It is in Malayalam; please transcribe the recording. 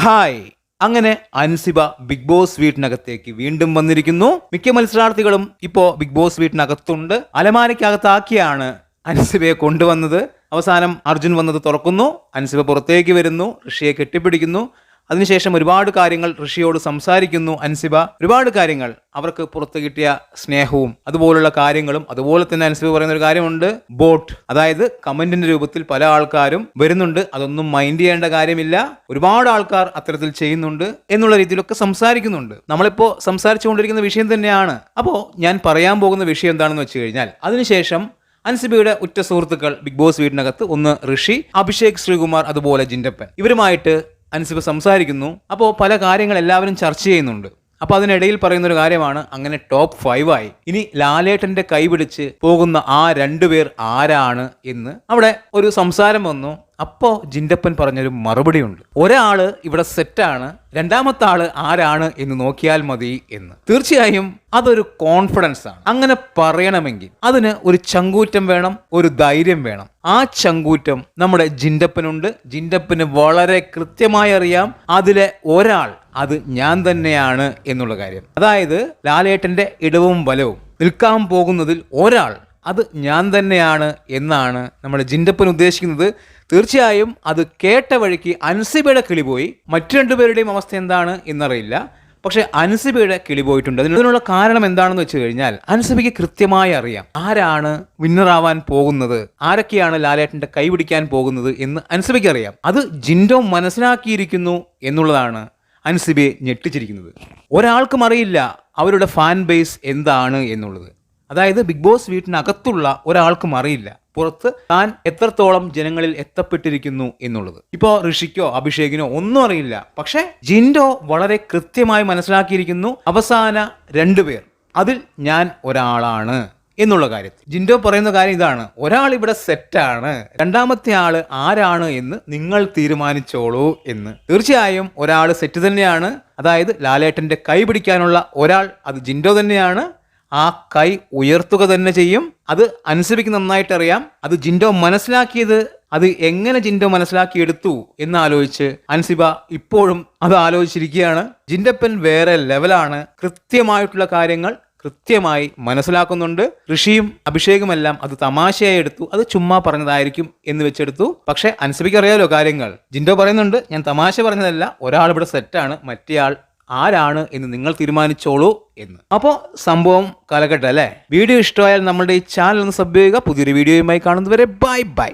ഹായ്. അങ്ങനെ അൻസിബ ബിഗ് ബോസ് വീട്ടിനകത്തേക്ക് വീണ്ടും വന്നിരിക്കുന്നു. മിക്ക മത്സരാർത്ഥികളും ഇപ്പോ ബിഗ് ബോസ് വീട്ടിനകത്തുണ്ട്. അലമാരയ്ക്കകത്താക്കിയാണ് അൻസിബയെ കൊണ്ടുവന്നത്. അവസാനം അർജുൻ വന്നത് തുറക്കുന്നു. അൻസിബ പുറത്തേക്ക് വരുന്നു. ഋഷിയെ കെട്ടിപ്പിടിക്കുന്നു. അതിനുശേഷം ഒരുപാട് കാര്യങ്ങൾ ഋഷിയോട് സംസാരിക്കുന്നു അൻസിബ. ഒരുപാട് കാര്യങ്ങൾ അവർക്ക് പുറത്ത് കിട്ടിയ സ്നേഹവും അതുപോലുള്ള കാര്യങ്ങളും അതുപോലെ തന്നെ അൻസിബ പറയുന്ന ഒരു കാര്യമുണ്ട്. ബോട്ട് അതായത് കമന്റിന്റെ രൂപത്തിൽ പല ആൾക്കാരും വരുന്നുണ്ട്. അതൊന്നും മൈൻഡ് ചെയ്യേണ്ട കാര്യമില്ല. ഒരുപാട് ആൾക്കാർ അത്തരത്തിൽ ചെയ്യുന്നുണ്ട് എന്നുള്ള രീതിയിലൊക്കെ സംസാരിക്കുന്നുണ്ട്. നമ്മളിപ്പോ സംസാരിച്ചുകൊണ്ടിരിക്കുന്ന വിഷയം തന്നെയാണ്. അപ്പോൾ ഞാൻ പറയാൻ പോകുന്ന വിഷയം എന്താണെന്ന് വെച്ച് കഴിഞ്ഞാൽ അതിനുശേഷം അൻസിബയുടെ ഉറ്റ സുഹൃത്തുക്കൾ ബിഗ് ബോസ് വീടിനകത്ത് ഒന്ന് ഋഷി അഭിഷേക് ശ്രീകുമാർ അതുപോലെ ജിൻഡപ്പൻ. ഇവരുമായിട്ട് അൻസിബ സംസാരിക്കുന്നു. അപ്പോൾ പല കാര്യങ്ങൾ എല്ലാവരും ചർച്ച ചെയ്യുന്നുണ്ട്. അപ്പോൾ അതിനിടയിൽ പറയുന്ന ഒരു കാര്യമാണ് അങ്ങനെ ടോപ്പ് ഫൈവ് ആയി. ഇനി ലാലേട്ടന്റെ കൈപിടിച്ച് പോകുന്ന ആ രണ്ടുപേർ ആരാണ് എന്ന് അവിടെ ഒരു സംസാരം വന്നു. അപ്പോ ജിൻഡപ്പൻ പറഞ്ഞൊരു മറുപടിയുണ്ട്. ഒരാൾ ഇവിടെ സെറ്റാണ് രണ്ടാമത്തെ ആൾ ആരാണ് എന്ന് നോക്കിയാൽ മതി എന്ന്. തീർച്ചയായും അതൊരു കോൺഫിഡൻസ് ആണ്. അങ്ങനെ പറയണമെങ്കിൽ അതിന് ഒരു ചങ്കൂറ്റം വേണം ഒരു ധൈര്യം വേണം. ആ ചങ്കൂറ്റം നമ്മുടെ ജിൻഡപ്പനുണ്ട്. ജിൻഡപ്പന് വളരെ കൃത്യമായി അറിയാം അതിലെ ഒരാൾ അത് ഞാൻ തന്നെയാണ് എന്നുള്ള കാര്യം. അതായത് ലാലേട്ടന്റെ ഇടവും വലവും. നിൽക്കാൻ പോകുന്നതിൽ ഒരാൾ അത് ഞാൻ തന്നെയാണ് എന്നാണ് നമ്മുടെ ജിൻഡപ്പൻ ഉദ്ദേശിക്കുന്നത്. തീർച്ചയായും അത് കേട്ട വഴിക്ക് അൻസിബയുടെ കിളി പോയി. മറ്റു രണ്ടുപേരുടെയും അവസ്ഥ എന്താണ് എന്നറിയില്ല. പക്ഷെ അൻസിബയുടെ കിളി പോയിട്ടുണ്ട്. അതിനുള്ള കാരണം എന്താണെന്ന് വെച്ച് കഴിഞ്ഞാൽ അൻസിബയ്ക്ക് കൃത്യമായി അറിയാം. ആരാണ് വിന്നറാവാൻ പോകുന്നത്? ആരൊക്കെയാണ് ലാലേട്ടന്റെ കൈപിടിക്കാൻ പോകുന്നത് എന്ന് അൻസിബയ്ക്ക് അറിയാം. അത് ജിൻഡോ മനസ്സിലാക്കിയിരിക്കുന്നു എന്നുള്ളതാണ് അൻസിബയെ ഞെട്ടിച്ചിരിക്കുന്നത്. ഒരാൾക്കും അറിയില്ല അവരുടെ ഫാൻ ബേസ് എന്താണ് എന്നുള്ളത്. അതായത് ബിഗ് ബോസ് വീട്ടിനകത്തുള്ള ഒരാൾക്കും അറിയില്ല. പുറത്ത് താൻ എത്രത്തോളം ജനങ്ങളിൽ എത്തപ്പെട്ടിരിക്കുന്നു എന്നുള്ളത്. ഇപ്പോ ഋഷിക്കോ അഭിഷേകിനോ ഒന്നും അറിയില്ല. പക്ഷെ ജിൻഡോ വളരെ കൃത്യമായി മനസ്സിലാക്കിയിരിക്കുന്നു അവസാന രണ്ടുപേർ അതിൽ ഞാൻ ഒരാളാണ് എന്നുള്ള കാര്യത്തിൽ ജിൻഡോ പറയുന്ന കാര്യം ഇതാണ്. ഒരാൾ ഇവിടെ സെറ്റാണ്. രണ്ടാമത്തെ ആൾ ആരാണ് എന്ന് നിങ്ങൾ തീരുമാനിച്ചോളൂ എന്ന്. തീർച്ചയായും ഒരാൾ സെറ്റ് തന്നെയാണ്. അതായത് ലാലേട്ടന്റെ കൈ പിടിക്കാനുള്ള ഒരാൾ അത് ജിൻഡോ തന്നെയാണ്. ആ കൈ ഉയർത്തുക തന്നെ ചെയ്യും. അത് അനുസരിക്ക് നന്നായിട്ട് അറിയാം അത് ജിൻഡോ മനസ്സിലാക്കിയത് അത് എങ്ങനെ ജിൻഡോ മനസ്സിലാക്കിയെടുത്തു എന്ന് ആലോചിച്ച് അൻസിബ ഇപ്പോഴും അത് ആലോചിച്ചിരിക്കുകയാണ്. ജിൻഡപ്പൻ വേറെ ലെവലാണ്. കൃത്യമായിട്ടുള്ള കാര്യങ്ങൾ കൃത്യമായി മനസ്സിലാക്കുന്നുണ്ട്. ഋഷിയും അഭിഷേകുമെല്ലാം അത് തമാശയായി എടുത്തു. അത് ചുമ്മാ പറഞ്ഞതായിരിക്കും എന്ന് വെച്ചെടുത്തു. പക്ഷേ അൻസിബയ്ക്ക് അറിയാലോ കാര്യങ്ങൾ? ജിൻഡോ പറയുന്നുണ്ട് ഞാൻ തമാശ പറഞ്ഞതല്ല ഒരാൾ ഇവിടെ സെറ്റാണ് മറ്റേയാൾ ആരാണ് എന്ന് നിങ്ങൾ തീരുമാനിച്ചോളൂ എന്ന്. അപ്പോൾ സംഭവം കലക്കട്ടെ അല്ലേ? വീഡിയോ ഇഷ്ടമായാൽ നമ്മുടെ ഈ ചാനൽ ഒന്ന് സബ് ചെയ്യുക. പുതിയൊരു വീഡിയോയുമായി കാണുന്നതുവരെ ബൈ ബൈ.